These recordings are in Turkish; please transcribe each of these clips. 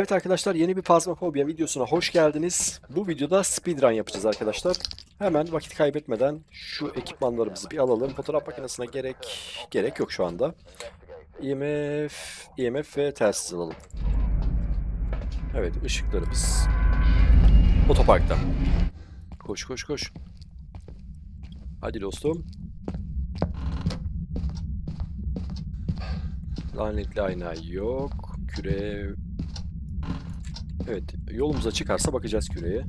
Evet arkadaşlar yeni bir Phasmophobia videosuna hoş geldiniz. Bu videoda speedrun yapacağız arkadaşlar. Hemen vakit kaybetmeden şu ekipmanlarımızı bir alalım. Fotoğraf makinesine gerek gerek yok şu anda. IMF, IMF ve telsiz alalım. Evet ışıklarımız otoparkta. Koş koş koş. Hadi dostum. Lanetli ayna yok. Küre Evet, yolumuza çıkarsa bakacağız küreye.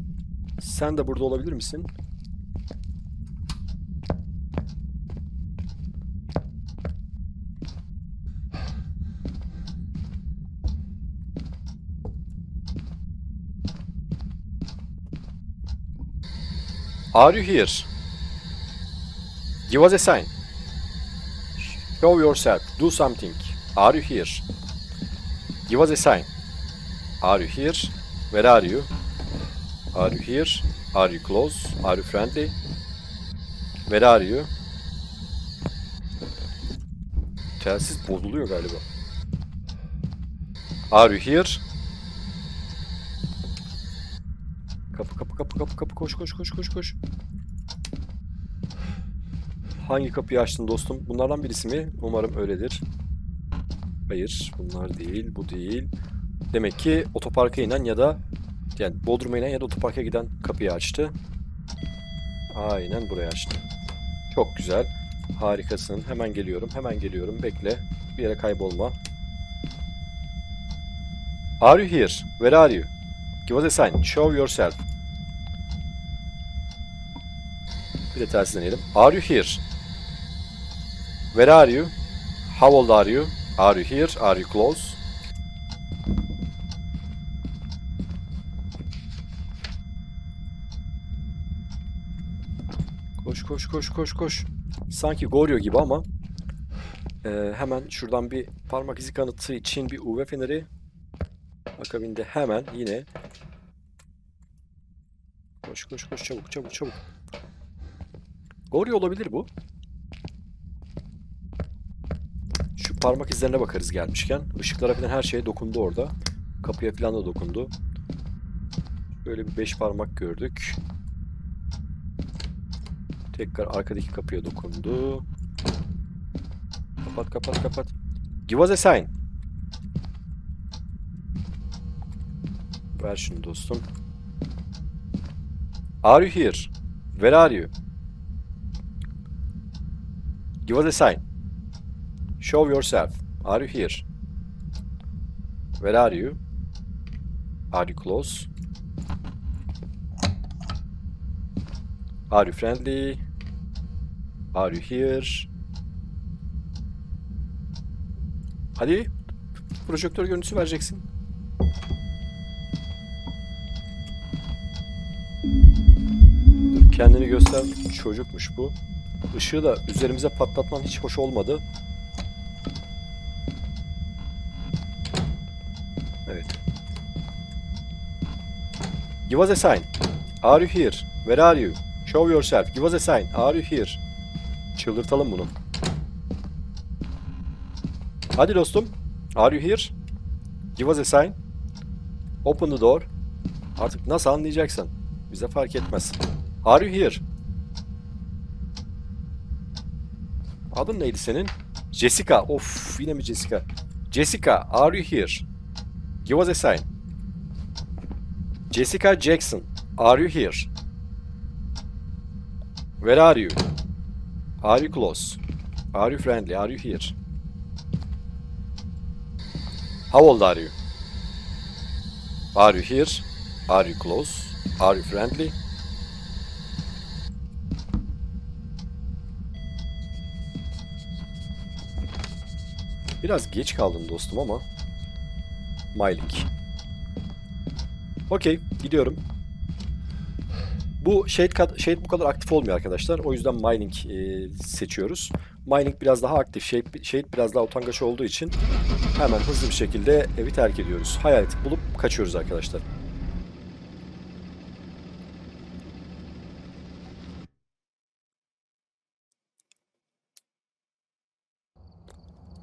Sen de burada olabilir misin? Are you here? Give us a sign. Show yourself. Do something. Are you here? Give us a sign. Are you here? Where are you? Are you here? Are you close? Are you friendly? Where are you? Telsiz bozuluyor galiba. Are you here? Kapı kapı kapı kapı kapı koş koş koş koş koş. Hangi kapıyı açtın dostum? Bunlardan birisi mi? Umarım öyledir. Hayır, bunlar değil, bu değil. Demek ki otoparka inen ya da yani Bodrum'a inen ya da otoparka giden kapıyı açtı. Aynen buraya açtı. Çok güzel. Harikasın. Hemen geliyorum. Hemen geliyorum. Bekle. Bir yere kaybolma. Are you here? Where are you? Give us a sign. Show yourself. Bir de tersi deneyelim. Are you here? Where are you? How old are you? Are you here? Are you close? Koş koş koş koş koş. Sanki Goryo gibi ama eee, hemen şuradan bir parmak izi kanıtı için bir UV feneri. Akabinde hemen yine koş koş koş çabuk çabuk çabuk. Goryo olabilir bu. Şu parmak izlerine bakarız gelmişken. Işıklara falan her şeye dokundu orada. Kapıya falan da dokundu. Böyle bir beş parmak gördük. Tekrar arkadaki kapıya dokundu. Kapat kapat kapat. Give us a sign. Ver şunu dostum. Are you here? Where are you? Give us a sign. Show yourself. Are you here? Where are you? Are you close? Are you friendly? Are you here? Hadi. Projektör görüntüsü vereceksin. Dur kendini göster. Çocukmuş bu. Işığı da üzerimize patlatman hiç hoş olmadı. Evet. Give us a sign. Are you here? Where are you? Show yourself. Give us a sign. Are you here? Çıldırtalım bunu. Hadi dostum. Are you here? Give us a sign. Open the door. Artık nasıl anlayacaksın? Bize fark etmez. Are you here? Adın neydi senin? Jessica. Of yine mi Jessica? Jessica, are you here? Give us a sign. Jessica Jackson, are you here? Where are you? Are you close? Are you friendly? Are you here? How old are you? Are you here? Are you close? Are you friendly? Biraz geç kaldın dostum ama. Mylink. Okey, gidiyorum. Bu shade, shade bu kadar aktif olmuyor arkadaşlar. O yüzden mining e, seçiyoruz. Mining biraz daha aktif, shade, shade biraz daha utangaç olduğu için hemen hızlı bir şekilde evi terk ediyoruz. Hayaleti bulup kaçıyoruz arkadaşlar.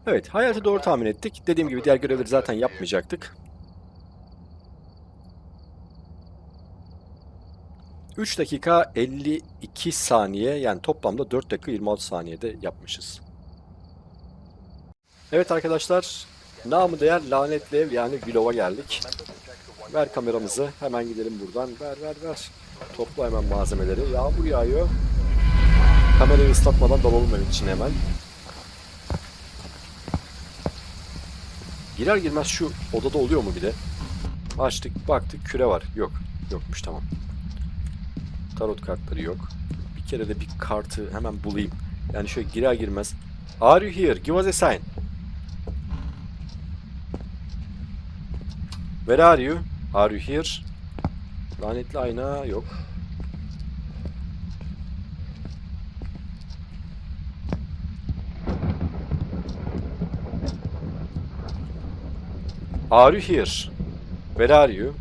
Evet, hayaleti doğru tahmin ettik. Dediğim gibi diğer görevleri zaten yapmayacaktık. 3 dakika 52 saniye yani toplamda 4 dakika 26 saniyede yapmışız. Evet arkadaşlar namı değer lanetli ev yani Gülova geldik. Ver kameramızı hemen gidelim buradan ver ver ver. Topla hemen malzemeleri yağmur yağıyor. Kamerayı ıslatmadan dalalım evin içine hemen. Girer girmez şu odada oluyor mu bir de? Açtık baktık küre var. Yok. Yokmuş tamam. Tarot kartları yok. Bir kere de bir kartı hemen bulayım. Yani şöyle girer girmez. Are you here? Give us a sign. Where are you? Are you here? Lanetli ayna yok. Are you here? Where are you?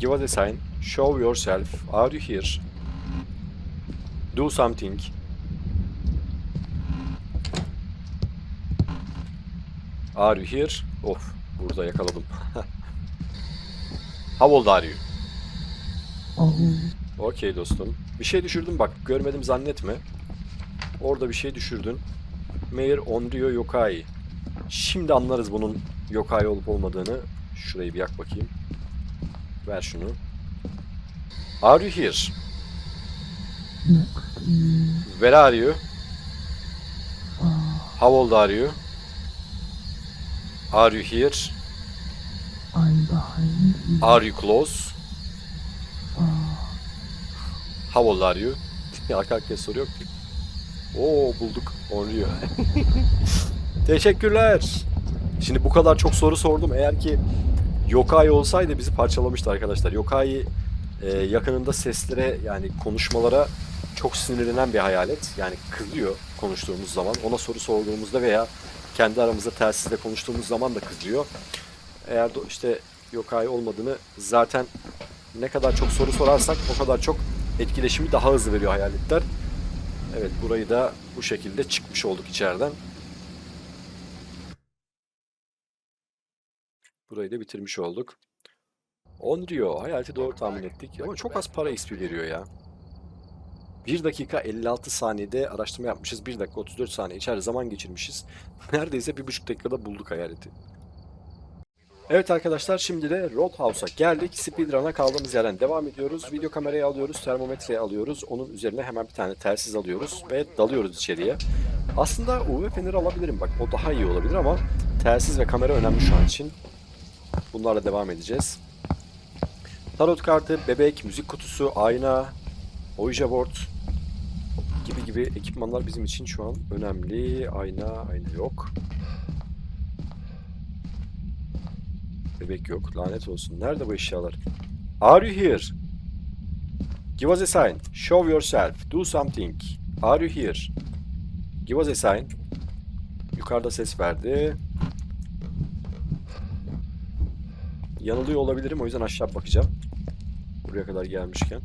Give us a sign. Show yourself. Are you here? Do something. Are you here? Of, burada yakaladım. How old are you? Okey dostum. Bir şey düşürdün bak, görmedim zannetme. Orada bir şey düşürdün. Mayor Onryo Yokai. Şimdi anlarız bunun yokai olup olmadığını. Şurayı bir yak bakayım. Ver şunu. Are you here? Where are you? How old are you? Are you here? I'm behind you. Are you close? How old are you? Arka arkaya soru yok ki. Oo bulduk. Onryo. Teşekkürler. Şimdi bu kadar çok soru sordum. Eğer ki Yokai olsaydı bizi parçalamıştı arkadaşlar. Yokai e, yakınında seslere yani konuşmalara çok sinirlenen bir hayalet. Yani kızıyor konuştuğumuz zaman. Ona soru sorduğumuzda veya kendi aramızda telsizle konuştuğumuz zaman da kızıyor. Eğer işte Yokai olmadığını zaten ne kadar çok soru sorarsak o kadar çok etkileşimi daha hızlı veriyor hayaletler. Evet burayı da bu şekilde çıkmış olduk içeriden. Burayı da bitirmiş olduk. 10 diyor. Hayaleti doğru tahmin ettik. Ama çok az para XP veriyor ya. 1 dakika 56 saniyede araştırma yapmışız. 1 dakika 34 saniye içeride zaman geçirmişiz. Neredeyse 1,5 dakikada bulduk hayaleti. Evet arkadaşlar şimdi de Roadhouse'a geldik. Speedrun'a kaldığımız yerden devam ediyoruz. Video kamerayı alıyoruz, termometreyi alıyoruz. Onun üzerine hemen bir tane telsiz alıyoruz ve dalıyoruz içeriye. Aslında UV feneri alabilirim bak o daha iyi olabilir ama telsiz ve kamera önemli şu an için. Bunlarla devam edeceğiz. Tarot kartı, bebek, müzik kutusu, ayna, Ouija board gibi gibi ekipmanlar bizim için şu an önemli. Ayna, ayna yok. Bebek yok. Lanet olsun. Nerede bu eşyalar? Are you here? Give us a sign. Show yourself. Do something. Are you here? Give us a sign. Yukarıda ses verdi. Yanılıyor olabilirim o yüzden aşağı bakacağım. Buraya kadar gelmişken.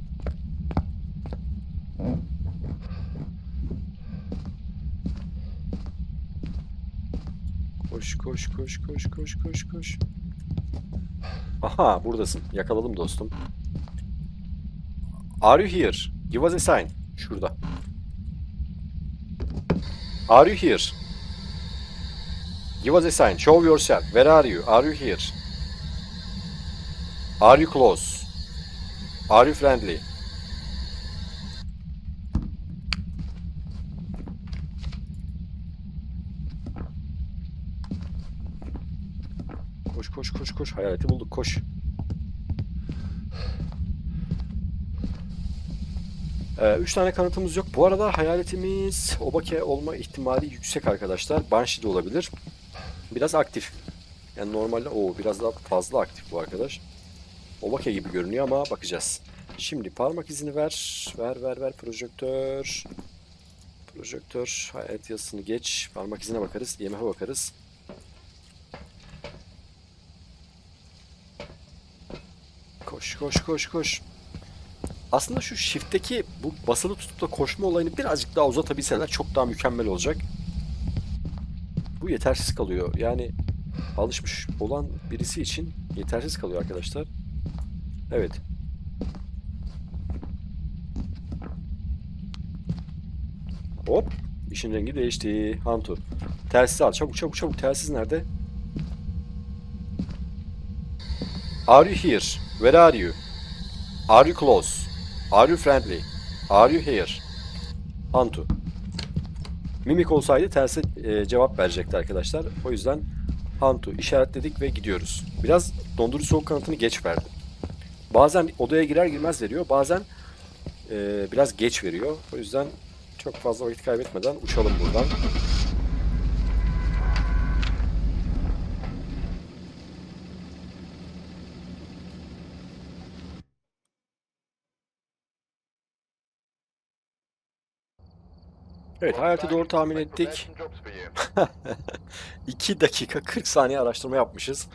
Koş koş koş koş koş koş koş. Aha buradasın. Yakaladım dostum. Are you here? Give us a sign. Şurada. Are you here? Give us a sign. Show yourself. Where are you? Are you here? Are you close? Are you friendly? Koş koş koş koş. Hayaleti bulduk. Koş. Ee, üç tane kanıtımız yok. Bu arada hayaletimiz Obake olma ihtimali yüksek arkadaşlar. Banshee de olabilir. Biraz aktif. Yani normalde o biraz daha fazla aktif bu arkadaş. Obake gibi görünüyor ama bakacağız. Şimdi parmak izini ver. Ver ver ver projektör. Projektör. Hayalet yazısını geç. Parmak izine bakarız. IMF'e bakarız. Koş koş koş. Aslında şu shift'teki bu basılı tutup da koşma olayını birazcık daha uzatabilseler çok daha mükemmel olacak. Bu yetersiz kalıyor. Yani alışmış olan birisi için yetersiz kalıyor arkadaşlar. Evet. Hop. İşin rengi değişti. Hantu. Telsiz al. Çabuk çabuk çabuk. Telsiz nerede? Are you here? Where are you? Are you close? Are you friendly? Are you here? Hantu. Mimik olsaydı terse e, cevap verecekti arkadaşlar. O yüzden Hantu işaretledik ve gidiyoruz. Biraz dondurucu soğuk kanıtını geç verdi. Bazen odaya girer girmez veriyor. Bazen e, biraz geç veriyor. O yüzden çok fazla vakit kaybetmeden uçalım buradan. Evet hayatı doğru tahmin ettik. 2 dakika 40 saniye araştırma yapmışız.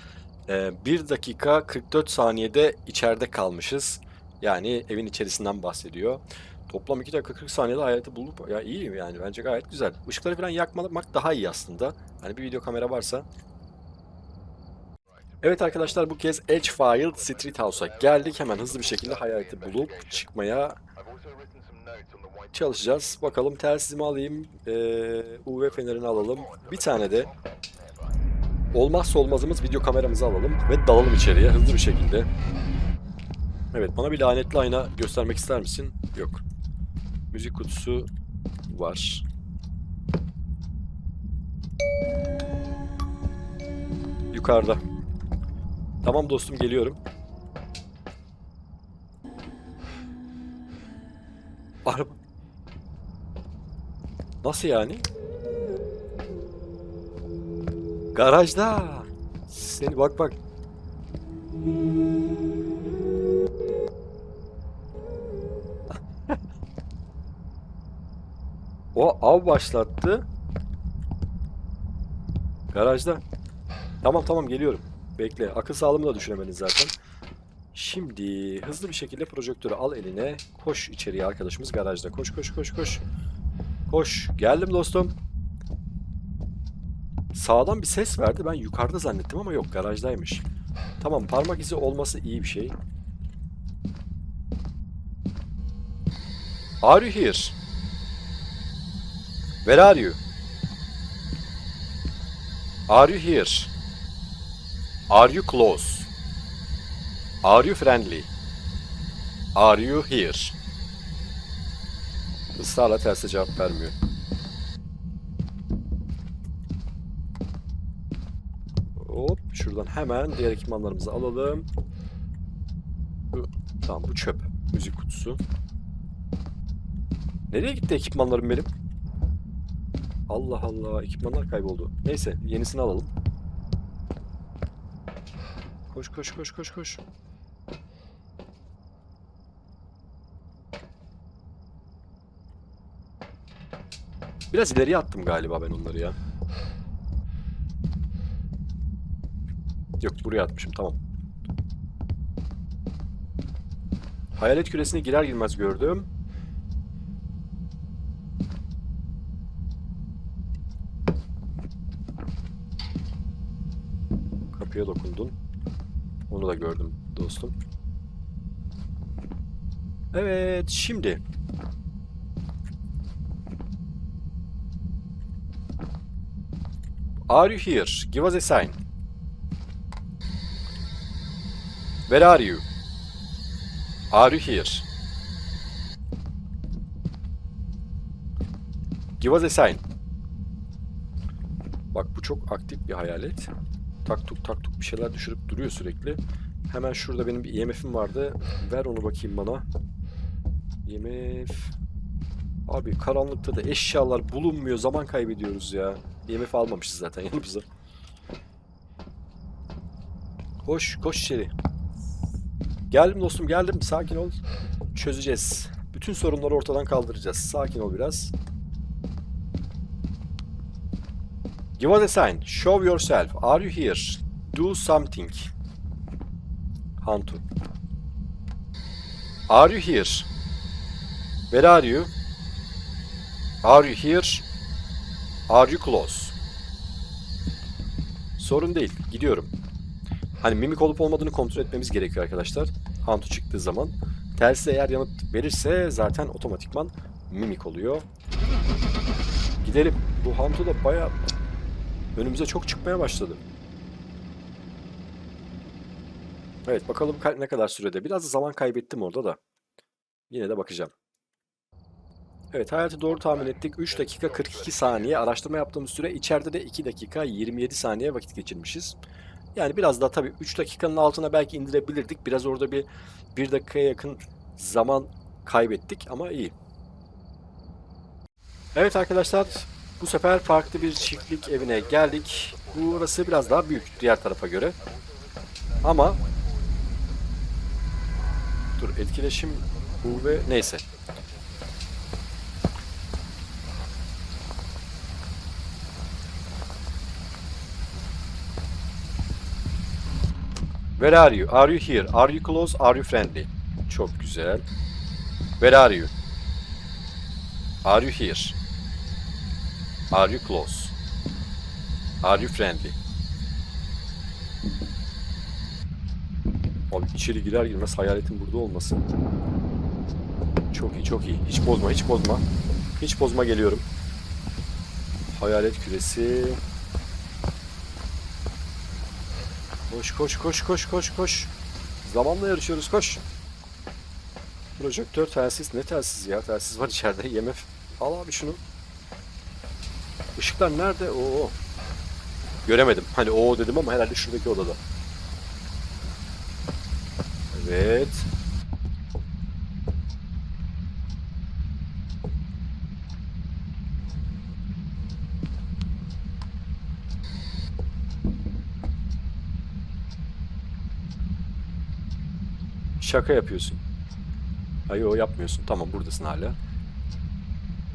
1 dakika 44 saniyede içeride kalmışız. Yani evin içerisinden bahsediyor. Toplam 2 dakika 40 saniyede hayatı bulup ya iyi yani bence gayet güzel. Işıkları falan yakmamak daha iyi aslında. Hani bir video kamera varsa. Evet arkadaşlar bu kez Edgefield Street House'a geldik. Hemen hızlı bir şekilde hayatı bulup çıkmaya çalışacağız. Bakalım telsizimi alayım. Ee, UV fenerini alalım. Bir tane de olmazsa olmazımız video kameramızı alalım ve dalalım içeriye hızlı bir şekilde. Evet bana bir lanetli ayna göstermek ister misin? Yok. Müzik kutusu var. Yukarıda. Tamam dostum geliyorum. Araba. Nasıl yani? Garajda. Seni bak bak. O av başlattı. Garajda. Tamam tamam geliyorum. Bekle. Akıl sağlığımı da düşünemedin zaten. Şimdi hızlı bir şekilde projektörü al eline. Koş içeriye arkadaşımız garajda. Koş koş koş koş. Koş. Geldim dostum. Sağdan bir ses verdi. Ben yukarıda zannettim ama yok garajdaymış. Tamam parmak izi olması iyi bir şey. Are you here? Where are you? Are you here? Are you close? Are you friendly? Are you here? Israrla terse cevap vermiyor. Hop şuradan hemen diğer ekipmanlarımızı alalım. Tamam bu çöp. Müzik kutusu. Nereye gitti ekipmanlarım benim? Allah Allah ekipmanlar kayboldu. Neyse yenisini alalım. Koş koş koş koş koş. Biraz ileriye attım galiba ben onları ya. Yok buraya atmışım tamam. Hayalet küresine girer girmez gördüm. Kapıya dokundun. Onu da gördüm dostum. Evet şimdi. Are you here? Give us a sign. Where are you? Are you here? Give us a sign. Bak bu çok aktif bir hayalet. Tak tuk tak bir şeyler düşürüp duruyor sürekli. Hemen şurada benim bir IMF'im vardı. Ver onu bakayım bana. IMF. Abi karanlıkta da eşyalar bulunmuyor. Zaman kaybediyoruz ya. IMF almamışız zaten yanımıza. Koş, koş içeri. Geldim dostum, geldim. Sakin ol. Çözeceğiz. Bütün sorunları ortadan kaldıracağız. Sakin ol biraz. Give us a sign. Show yourself. Are you here? Do something. Hantu. Are you here? Where are you? Are you here? Are you close? Sorun değil. Gidiyorum. Hani mimik olup olmadığını kontrol etmemiz gerekiyor arkadaşlar. Hantu çıktığı zaman. Telsiz eğer yanıt verirse zaten otomatikman mimik oluyor. gidelim. Bu Hantu da bayağı önümüze çok çıkmaya başladı. Evet bakalım ka- ne kadar sürede. Biraz zaman kaybettim orada da. Yine de bakacağım. Evet hayatı doğru tahmin ettik. 3 dakika 42 saniye. Araştırma yaptığımız süre içeride de 2 dakika 27 saniye vakit geçirmişiz. Yani biraz daha tabii 3 dakikanın altına belki indirebilirdik. Biraz orada bir 1 dakikaya yakın zaman kaybettik ama iyi. Evet arkadaşlar bu sefer farklı bir çiftlik evine geldik. Burası biraz daha büyük diğer tarafa göre. Ama dur etkileşim bu ve neyse. Where are you? Are you here? Are you close? Are you friendly? Çok güzel. Where are you? Are you here? Are you close? Are you friendly? Abi içeri girer girmez hayaletin burada olması. Çok iyi çok iyi. Hiç bozma hiç bozma. Hiç bozma geliyorum. Hayalet küresi. Koş koş koş koş koş koş. Zamanla yarışıyoruz koş. Projektör telsiz ne telsiz ya? Telsiz var içeride. IMF. Al abi şunu. Işıklar nerede? Oo. Göremedim. Hani o dedim ama herhalde şuradaki odada. Evet. Şaka yapıyorsun. Hayır o yapmıyorsun. Tamam buradasın hala.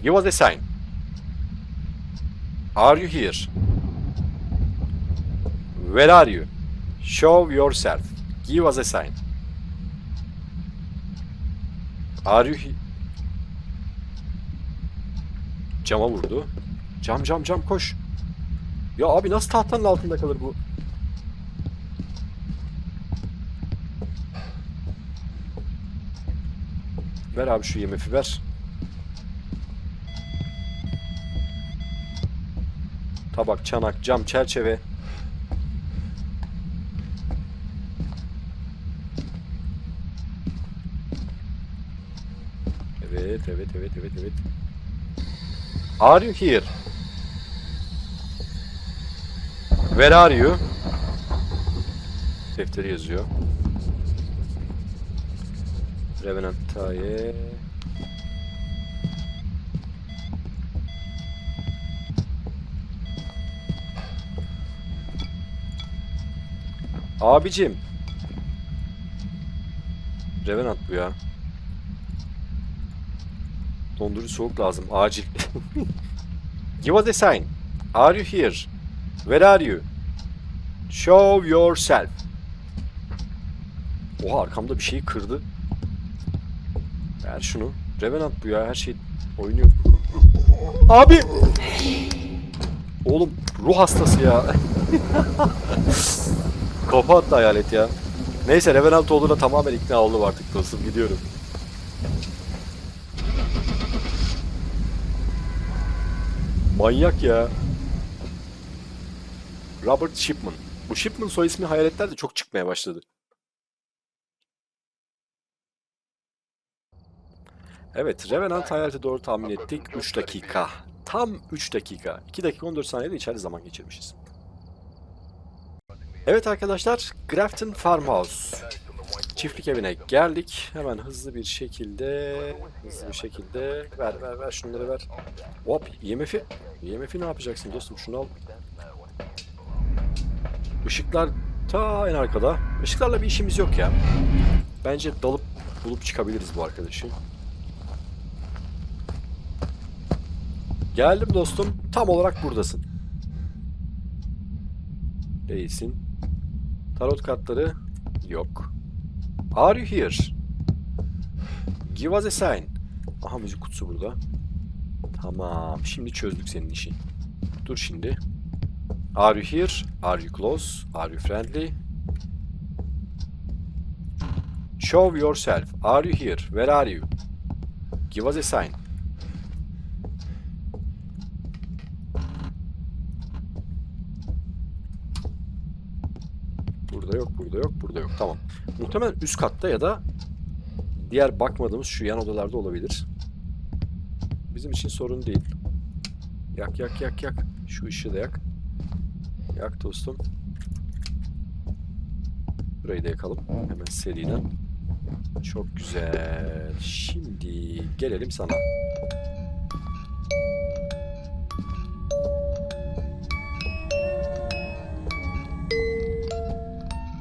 Give us a sign. Are you here? Where are you? Show yourself. Give us a sign. Are you he- Cama vurdu. Cam cam cam koş. Ya abi nasıl tahtanın altında kalır bu? Ver abi şu IMF'i ver. Tabak, çanak, cam, çerçeve. Evet, evet, evet, evet, evet. Are you here? Where are you? Defteri yazıyor. Revenant Taye. Abicim. Revenant bu ya. Dondurucu soğuk lazım. Acil. Give a sign. Are you here? Where are you? Show yourself. Oha arkamda bir şeyi kırdı. Ver şunu. Revenant bu ya. Her şey oynuyor. Abi! Oğlum ruh hastası ya. Kafa attı hayalet ya. Neyse Revenant olduğuna tamamen ikna oldum artık dostum. Gidiyorum. Manyak ya. Robert Shipman. Bu Shipman soy ismi hayaletler de çok çıkmaya başladı. Evet, Revenant hayalete doğru tahmin ettik. 3 dakika. Tam 3 dakika. 2 dakika 14 saniyede içeride zaman geçirmişiz. Evet arkadaşlar, Grafton Farmhouse. Çiftlik evine geldik. Hemen hızlı bir şekilde, hızlı bir şekilde ver ver ver şunları ver. Hop, IMF'i. IMF'i ne yapacaksın dostum? Şunu al. Işıklar ta en arkada. Işıklarla bir işimiz yok ya. Bence dalıp bulup çıkabiliriz bu arkadaşı. Geldim dostum. Tam olarak buradasın. Değilsin. Tarot kartları yok. Are you here? Give us a sign. Aha müzik kutusu burada. Tamam. Şimdi çözdük senin işi. Dur şimdi. Are you here? Are you close? Are you friendly? Show yourself. Are you here? Where are you? Give us a sign. Burada yok, burada yok, burada yok. Tamam. Muhtemelen üst katta ya da diğer bakmadığımız şu yan odalarda olabilir. Bizim için sorun değil. Yak yak yak yak. Şu ışığı da yak. Yak dostum. Burayı da yakalım. Hemen seriden. Çok güzel. Şimdi gelelim sana.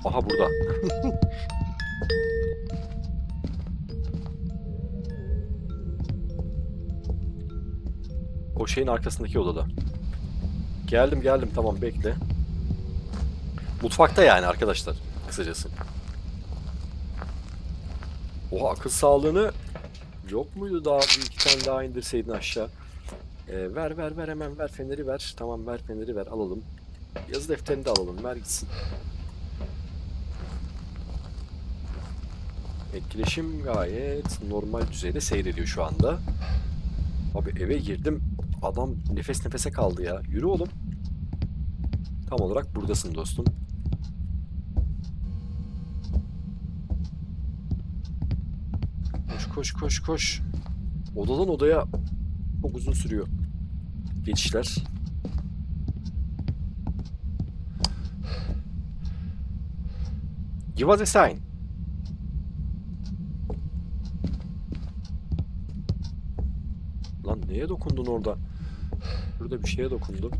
Aha burada. o şeyin arkasındaki odada. Geldim geldim tamam bekle. Mutfakta yani arkadaşlar kısacası. Oha akıl sağlığını yok muydu daha bir iki tane daha indirseydin aşağı. Ee, ver ver ver hemen ver feneri ver. Tamam ver feneri ver alalım. Yazı defterini de alalım ver gitsin. Etkileşim gayet normal düzeyde seyrediyor şu anda. Abi eve girdim. Adam nefes nefese kaldı ya. Yürü oğlum. Tam olarak buradasın dostum. Koş koş koş koş. Odadan odaya çok uzun sürüyor. Geçişler. Give us a sign. Lan neye dokundun orada? Burada bir şeye dokundun.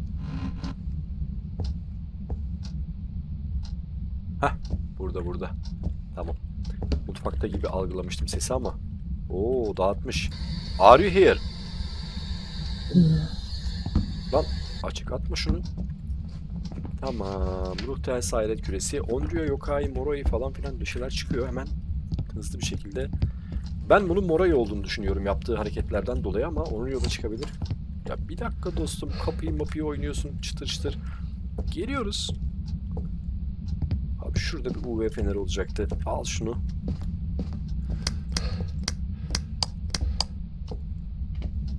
Hah, burada burada. Tamam. Mutfakta gibi algılamıştım sesi ama. Oo, dağıtmış. Are you here? Lan açık atma şunu. Tamam. Ruh tel hayret küresi. Onryo, Yokai, Moroi falan filan bir şeyler çıkıyor hemen. Hızlı bir şekilde. Ben bunun Moroi olduğunu düşünüyorum yaptığı hareketlerden dolayı ama Onryo da çıkabilir. Ya bir dakika dostum kapıyı mapıyı oynuyorsun çıtır çıtır. Geliyoruz. Abi şurada bir UV feneri olacaktı. Al şunu.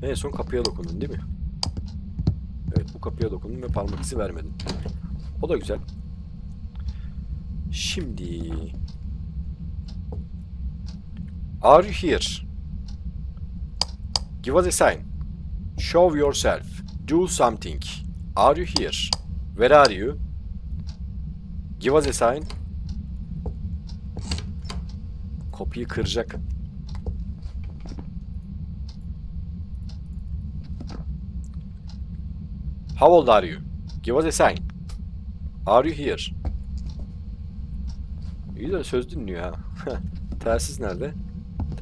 En son kapıya dokundun değil mi? Evet bu kapıya dokundun ve parmak izi vermedin. O da güzel. Şimdi... Are you here? Give us a sign. Show yourself. Do something. Are you here? Where are you? Give us a sign. Kapıyı kıracak. How old are you? Give us a sign. Are you here? İyi de söz dinliyor ha. telsiz nerede?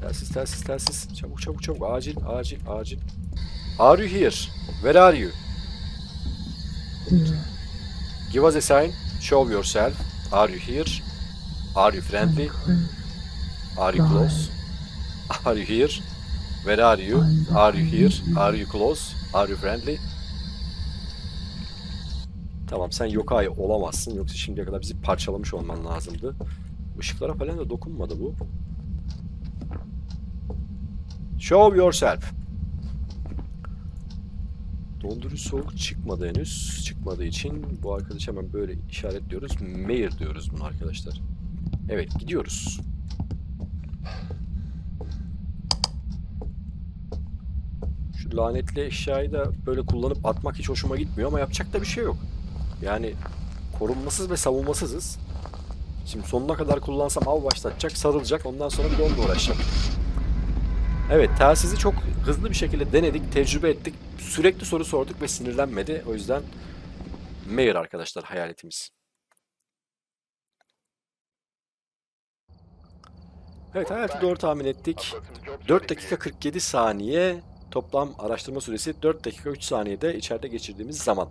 Telsiz, telsiz, telsiz. Çabuk, çabuk, çabuk. Acil, acil, acil. Are you here? Where are you? Here. Give us a sign. Show yourself. Are you here? Are you friendly? Are you close? Are you here? Where are you? Are you here? Are you close? Are you friendly? Tamam sen yokai olamazsın yoksa şimdiye kadar bizi parçalamış olman lazımdı. Işıklara falan da dokunmadı bu. Show yourself. Dondurucu soğuk çıkmadı henüz. Çıkmadığı için bu arkadaş hemen böyle işaretliyoruz. Mayor diyoruz bunu arkadaşlar. Evet gidiyoruz. Şu lanetli eşyayı da böyle kullanıp atmak hiç hoşuma gitmiyor ama yapacak da bir şey yok. Yani korunmasız ve savunmasızız. Şimdi sonuna kadar kullansam av başlatacak, sarılacak. Ondan sonra bir de onunla uğraşacağım. Evet, telsizi çok hızlı bir şekilde denedik, tecrübe ettik. Sürekli soru sorduk ve sinirlenmedi. O yüzden Mayor arkadaşlar hayaletimiz. Evet, hayaleti doğru tahmin ettik. 4 dakika 47 saniye toplam araştırma süresi 4 dakika 3 saniyede içeride geçirdiğimiz zaman.